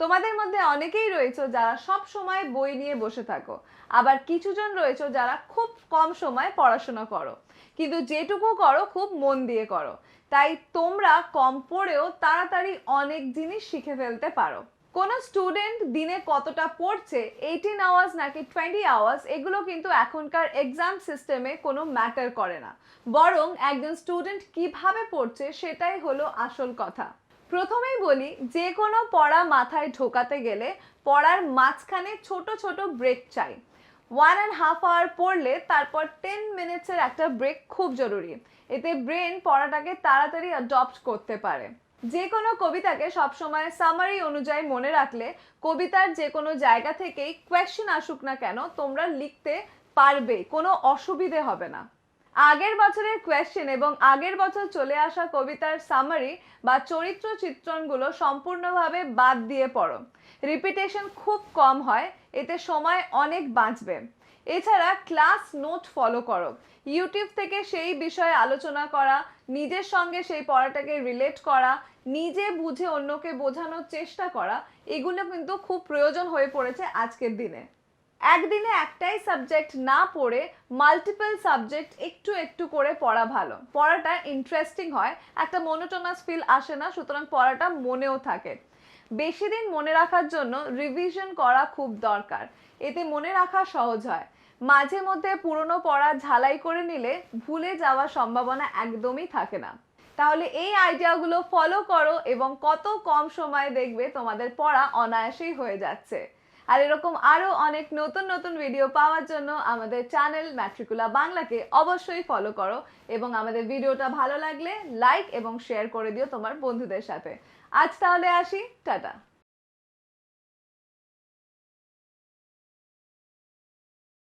তোমাদের মধ্যে অনেকেই রয়েছে যারা সব সময় বই নিয়ে বসে থাকো। আবার কিছুজন রয়েছে যারা খুব কম সময় পড়াশোনা করো। কিন্তু যেটুকু করো, খুব মন দিয়ে করো। তাই তোমরা কম পড়েও তাড়াতাড়ি অনেক জিনিস শিখে ফেলতে পারো। কোনো স্টুডেন্ট দিনে কতটা পড়ছে এইটিন আওয়ার্স নাকি টোয়েন্টি আওয়ার্স এগুলো কিন্তু এখনকার এক্সাম সিস্টেমে কোনো ম্যাটার করে না। বরং একজন স্টুডেন্ট কীভাবে পড়ছে, সেটাই হলো আসল কথা। প্রথমেই বলি, যে কোনো পড়া মাথায় ঢোকাতে গেলে পড়ার মাঝখানে ছোট ছোট ব্রেক চাই। ওয়ান অ্যান্ড হাফ আওয়ার পড়লে তারপর টেন মিনিটসের একটা ব্রেক খুব জরুরি। এতে ব্রেন পড়াটাকে তাড়াতাড়ি অ্যাডপ্ট করতে পারে। যে কোনো কবিতাকে সবসময় সামারি অনুযায়ী মনে রাখলে কবিতার যে কোনো জায়গা থেকেই কোয়েশ্চেন আসুক না কেন তোমরা লিখতে পারবে, কোনো অসুবিধে হবে না। আগের বছরের কোয়েশ্চেন এবং আগের বছর চলে আসা কবিতার সামারি বা চরিত্র চিত্রণগুলো সম্পূর্ণভাবে বাদ দিয়ে পড়ো। রিপিটেশন খুব কম হয়, এতে সময় অনেক বাঁচবে। এছাড়া ক্লাস নোট ফলো করো। ইউটিউব থেকে সেই বিষয়ে আলোচনা করা, নিজের সঙ্গে সেই পড়াটাকে রিলেট করা, নিজে বুঝে অন্যকে বোঝানোর চেষ্টা করা, এগুলো কিন্তু খুব প্রয়োজন হয়ে পড়েছে আজকের দিনে। একদিনে একটাই সাবজেক্ট না পড়ে মাল্টিপল সাবজেক্ট একটু একটু করে পড়া ভালো। পড়াটা ইন্টারেস্টিং হয়, একটা মনোটোনাস ফিল আসে না, সুতরাং পড়াটা মনেও থাকে। বেশি দিন মনে রাখার জন্য রিভিশন করা খুব দরকার। এতে মনে রাখা সহজ হয়। মাঝে মধ্যে পুরনো পড়া ঝালাই করে নিলে ভুলে যাওয়ার সম্ভাবনা একদমই থাকে না। তাহলে এই আইডিয়াগুলো ফলো করো এবং কত কম সময়ে দেখবে তোমাদের পড়া অনায়াসেই হয়ে যাচ্ছে। আর এরকম আরও অনেক নতুন নতুন ভিডিও পাওয়ার জন্য আমাদের চ্যানেল ম্যাট্রিকুলা বাংলাকে অবশ্যই ফলো করো এবং আমাদের ভিডিওটা ভালো লাগলে লাইক এবং শেয়ার করে দিও তোমার বন্ধুদের সাথে। আজ তাহলে আসি, টাটা।